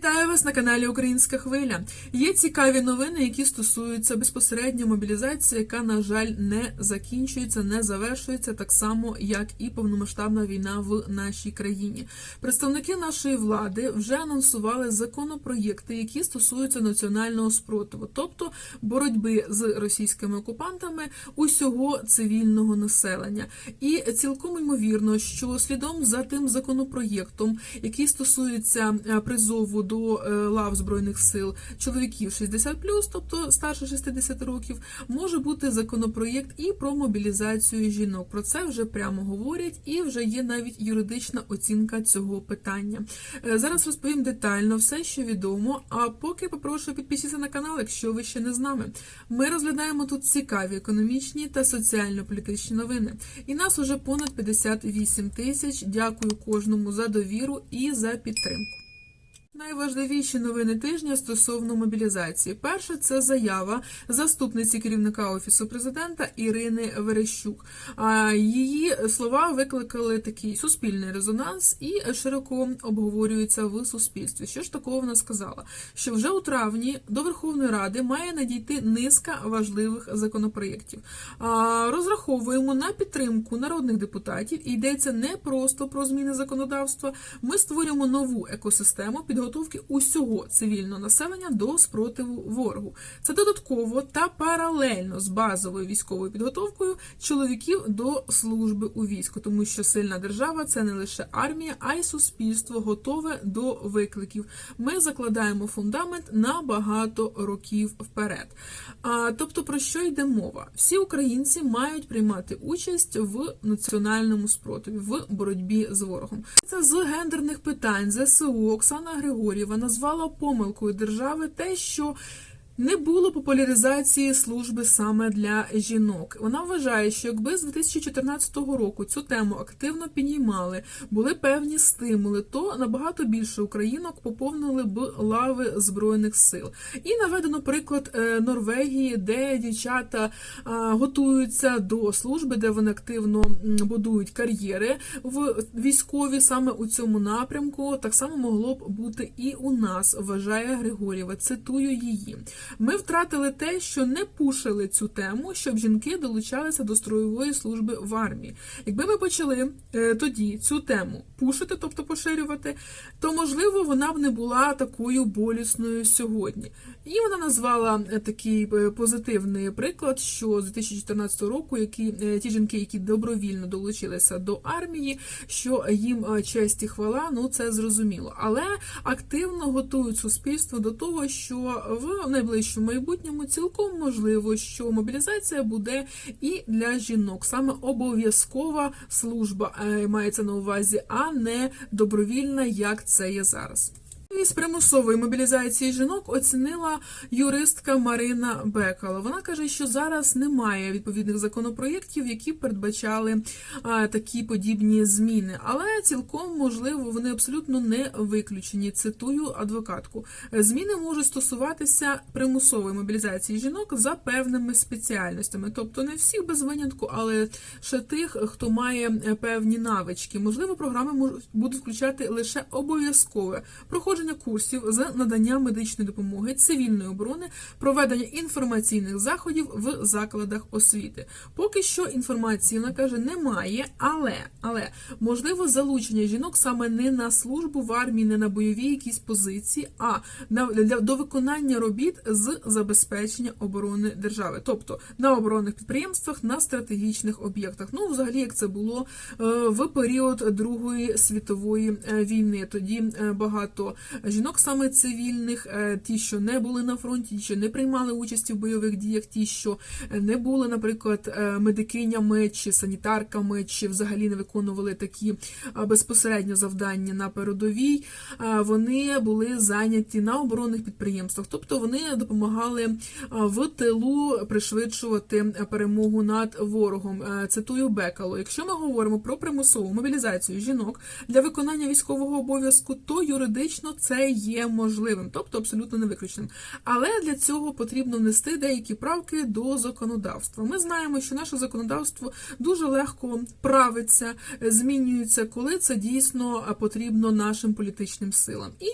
Вітаю вас на каналі Українська Хвиля. Є цікаві новини, які стосуються безпосередньо мобілізації, яка, на жаль, не закінчується, не завершується так само, як і повномасштабна війна в нашій країні. Представники нашої влади вже анонсували законопроєкти, які стосуються національного спротиву, тобто боротьби з російськими окупантами усього цивільного населення. І цілком ймовірно, що слідом за тим законопроєктом, який стосується е, призову до е, лав збройних сил чоловіків 60+, тобто старше 60 років, може бути законопроєкт і про мобілізацію жінок. Про це вже прямо говорять, і вже є навіть юридична оцінка цього питання. Е, Зараз розповім детально все, що відомо. А поки попрошу підписатися на канал, якщо ви ще не з нами. Ми розглядаємо тут цікаві економічні та соціально-політичні новини. І нас уже понад 58 тисяч. Дякую кожному за довіру і за підтримку. Найважливіші новини тижня стосовно мобілізації. Перше це заява заступниці керівника офісу президента Ірини Верещук. Її слова викликали такий суспільний резонанс і широко обговорюються в суспільстві. Що ж такого вона сказала? Що вже у травні до Верховної Ради має надійти низка важливих законопроєктів. Розраховуємо на підтримку народних депутатів. І йдеться не просто про зміни законодавства. Ми створюємо нову екосистему підготовки усього цивільного населення до спротиву ворогу. Це додатково та паралельно з базовою військовою підготовкою чоловіків до служби у війську, тому що сильна держава це не лише армія, а й суспільство готове до викликів. Ми закладаємо фундамент на багато років вперед. А тобто, про що йде мова? Всі українці мають приймати участь в національному спротиві, в боротьбі з ворогом. Це з гендерних питань ЗСУ Оксана Григорєва назвала помилкою держави те, що не було популяризації служби саме для жінок. Вона вважає, що якби з 2014 року цю тему активно піднімали, були певні стимули, то набагато більше українок поповнили б лави збройних сил. І наведено приклад е, Норвегії, де дівчата готуються до служби, де вони активно будують кар'єри в військові саме у цьому напрямку. Так само могло б бути і у нас, вважає Григорєва. Цитую її. Ми втратили те, що не пушили цю тему, щоб жінки долучалися до строєвої служби в армії. Якби ми почали е, тоді цю тему пушити, тобто поширювати, то можливо вона б не була такою болісною сьогодні. І вона назвала е, такий е, позитивний приклад, що з 2014 року, які ті жінки, які добровільно долучилися до армії, що їм честь і хвала, ну це зрозуміло. Але активно готують суспільство до того, що в найближчому майбутньому цілком можливо, що мобілізація буде і для жінок, саме обов'язкова служба е, мається на увазі, а не добровільна, як це є зараз. Із примусової мобілізації жінок оцінила юристка Марина Бекала. Вона каже, що зараз немає відповідних законопроєктів, які передбачали такі подібні зміни, але цілком можливо вони абсолютно не виключені. Цитую адвокатку. Зміни можуть стосуватися примусової мобілізації жінок за певними спеціальностями, тобто не всіх без винятку, але ще тих, хто має певні навички. Можливо, програми можуть будуть включати лише обов'язкове проходження курсів з надання медичної допомоги, цивільної оборони, проведення інформаційних заходів в закладах освіти. Поки що інформації вона каже немає, але але можливо залучення жінок саме не на службу в армії, не на бойові якісь позиції, а на для до виконання робіт з забезпечення оборони держави, тобто на оборонних підприємствах, на стратегічних об'єктах. Ну, взагалі, як це було е, в період Другої світової е, війни. Тоді е, багато жінок, саме цивільних, е, ті, що не були на фронті, ті, що не приймали участі в бойових діях, ті, що не були, наприклад, е, медикинями чи санітарками, чи взагалі не виконували такі е, безпосередньо завдання на передовій, е, вони були зайняті на оборонних підприємствах, тобто вони допомагали е, в тилу пришвидшувати перемогу над ворогом. Е, Цитую Бекало: якщо ми говоримо про примусову мобілізацію жінок для виконання військового обов'язку, то юридично це є можливим, тобто абсолютно не виключеним. Але для цього потрібно внести деякі правки до законодавства. Ми знаємо, що наше законодавство дуже легко правиться, змінюється, коли це дійсно потрібно нашим політичним силам. І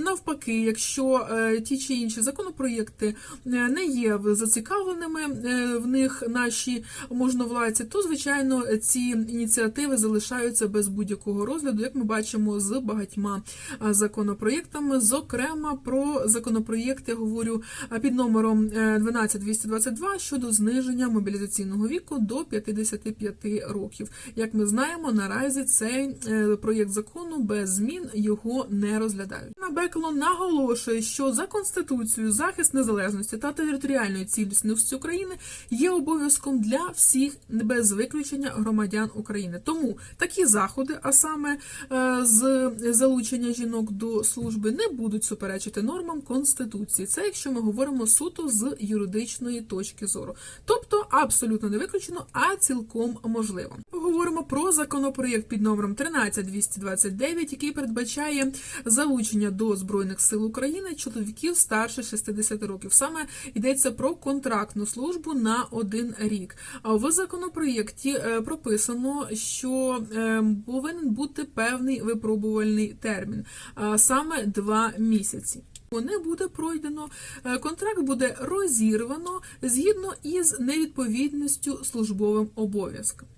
навпаки, якщо е, ті чи інші законопроєкти е, не є зацікавленими е, в них наші можновладці, то звичайно ці ініціативи залишаються без будь-якого розгляду, як ми бачимо з багатьма а, законопроєктами. Зокрема, про законопроєкт я говорю а, під номером е, 12222 щодо зниження мобілізаційного віку до 55 років. Як ми знаємо, наразі цей е, проєкт закону без змін його не розглядають. Бекло наголошує, що за конституцією захист незалежності та територіальної цілісності України є обов'язком для всіх без виключення громадян України. Тому такі заходи, а саме е, з залучення жінок до служби, не будуть суперечити нормам конституції. Це якщо ми говоримо суто з юридичної точки зору, тобто абсолютно не виключено, а цілком можливо. Поговоримо про законопроєкт під номером 13229, який передбачає залучення до збройних сил України чоловіків старше 60 років. Саме йдеться про контрактну службу на один рік. А в законопроєкті е, прописано, що е, повинен бути певний випробувальний термін, а саме два місяці. Не буде пройдено, е, контракт буде розірвано згідно із невідповідністю службовим обов'язкам.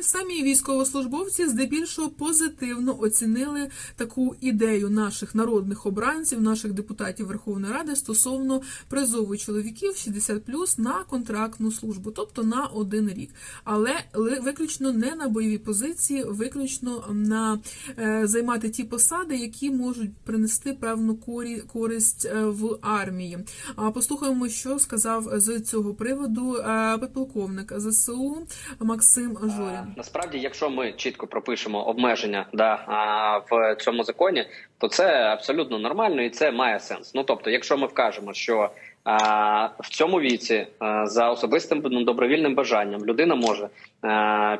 Самі військовослужбовці здебільшого позитивно оцінили таку ідею наших народних обранців, наших депутатів Верховної Ради стосовно призову чоловіків 60+, на контрактну службу, тобто на один рік. Але виключно не на бойові позиції, виключно на е, займати ті посади, які можуть принести певну корі- користь е, в армії. А послухаємо, що сказав з цього приводу е, підполковник ЗСУ Максим Жорін. Насправді, якщо ми чітко пропишемо обмеження да, в цьому законі, то це абсолютно нормально і це має сенс. Ну тобто, якщо ми вкажемо, що в цьому віці за особистим добровільним бажанням людина може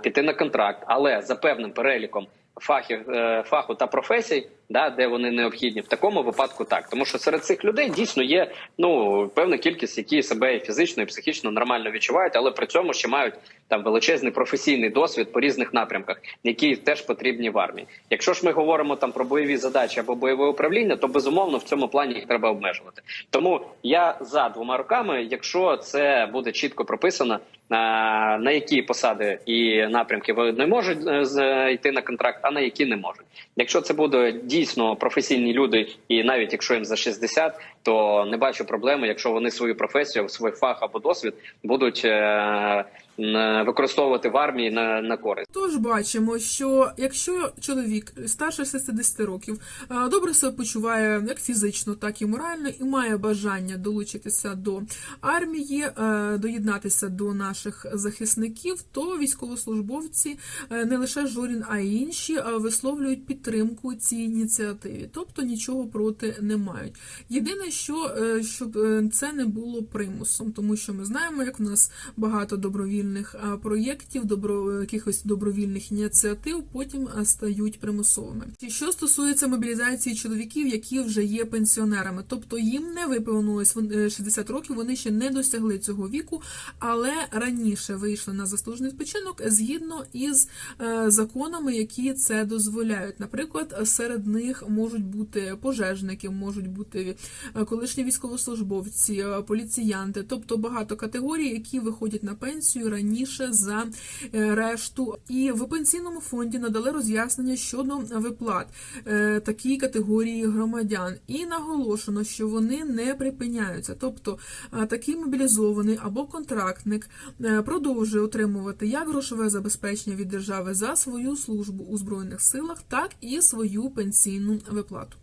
піти на контракт, але за певним переліком фахів е, фаху та професій, да, де вони необхідні, в такому випадку так. Тому що серед цих людей дійсно є ну певна кількість, які себе і фізично, і психічно нормально відчувають, але при цьому ще мають там величезний професійний досвід по різних напрямках, які теж потрібні в армії. Якщо ж ми говоримо там про бойові задачі або бойове управління, то безумовно в цьому плані їх треба обмежувати. Тому я за двома руками, якщо це буде чітко прописано. На, на які посади і напрямки вони можуть е, йти на контракт, а на які не можуть. Якщо це буде дійсно професійні люди, і навіть якщо їм за 60, то не бачу проблеми, якщо вони свою професію, свій фах або досвід будуть е, використовувати в армії на, на користь. Тож бачимо, що якщо чоловік старше 60 років е, добре себе почуває як фізично, так і морально, і має бажання долучитися до армії, е, доєднатися до наших захисників, то військовослужбовці е, не лише Жорін, а й інші висловлюють підтримку цій ініціативі, тобто нічого проти не мають. Єдине, що щоб це не було примусом, тому що ми знаємо, як в нас багато добровільних е, проєктів, добро якихось добровільних ініціатив потім е, стають примусовими. Що стосується мобілізації чоловіків, які вже є пенсіонерами, тобто їм не виповнилось вон- е, 60 років, вони ще не досягли цього віку, але раніше вийшли на заслужений відпочинок згідно із е, законами, які це дозволяють. Наприклад, серед них можуть бути пожежники, можуть бути е, колишні військовослужбовці, е, поліціянти, тобто багато категорій, які виходять на пенсію раніше за е, решту. І в пенсійному фонді надали роз'яснення щодо виплат е, такій категорії громадян. І наголошено, що вони не припиняються. Тобто такий мобілізований або контрактник е, продовжує отримувати як грошове забезпечення від держави за свою службу у збройних силах, так і свою пенсійну виплату.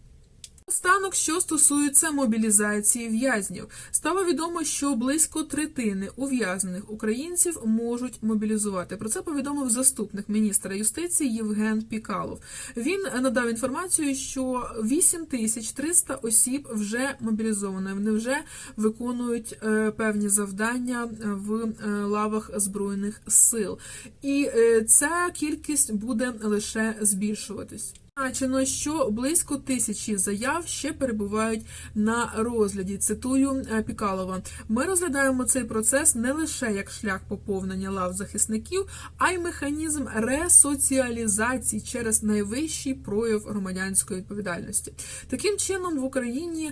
Останок, що стосується мобілізації в'язнів, стало відомо, що близько третини ув'язнених українців можуть мобілізувати. Про це повідомив заступник міністра юстиції Євген Пікалов. Він надав інформацію, що 8300 осіб вже мобілізовано. Вони вже виконують е, певні завдання в е, лавах збройних сил, і е, ця кількість буде лише збільшуватись. Зазначено, що близько тисячі заяв ще перебувають на розгляді. Цитую е, Пікалова. Ми розглядаємо цей процес не лише як шлях поповнення лав захисників, а й механізм ресоціалізації через найвищий прояв громадянської відповідальності. Таким чином в Україні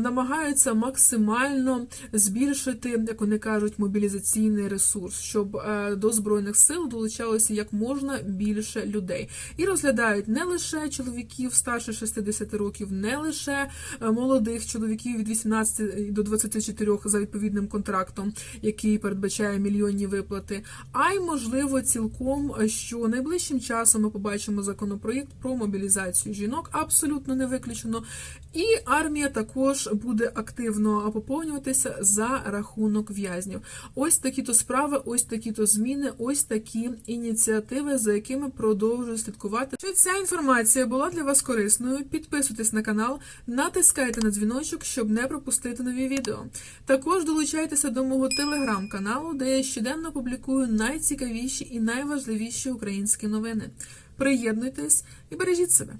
намагаються максимально збільшити, як вони кажуть, мобілізаційний ресурс, щоб е, до збройних сил долучалося як можна більше людей, і розглядають не лише чоловіків старше 60 років, не лише е, молодих чоловіків від 18 до 24 за відповідним контрактом, який передбачає мільйонні виплати, а й можливо цілком, е, що найближчим часом ми побачимо законопроєкт про мобілізацію жінок, абсолютно не виключено. І армія також буде активно поповнюватися за рахунок в'язнів. Ось такі то справи, ось такі то зміни, ось такі ініціативи, за якими продовжую слідкувати. Якщо ця інформація була для вас корисною, підписуйтесь на канал, натискайте на дзвіночок, щоб не пропустити нові відео. Також долучайтеся до мого телеграм-каналу, де я щоденно публікую найцікавіші і найважливіші українські новини. Приєднуйтесь і бережіть себе.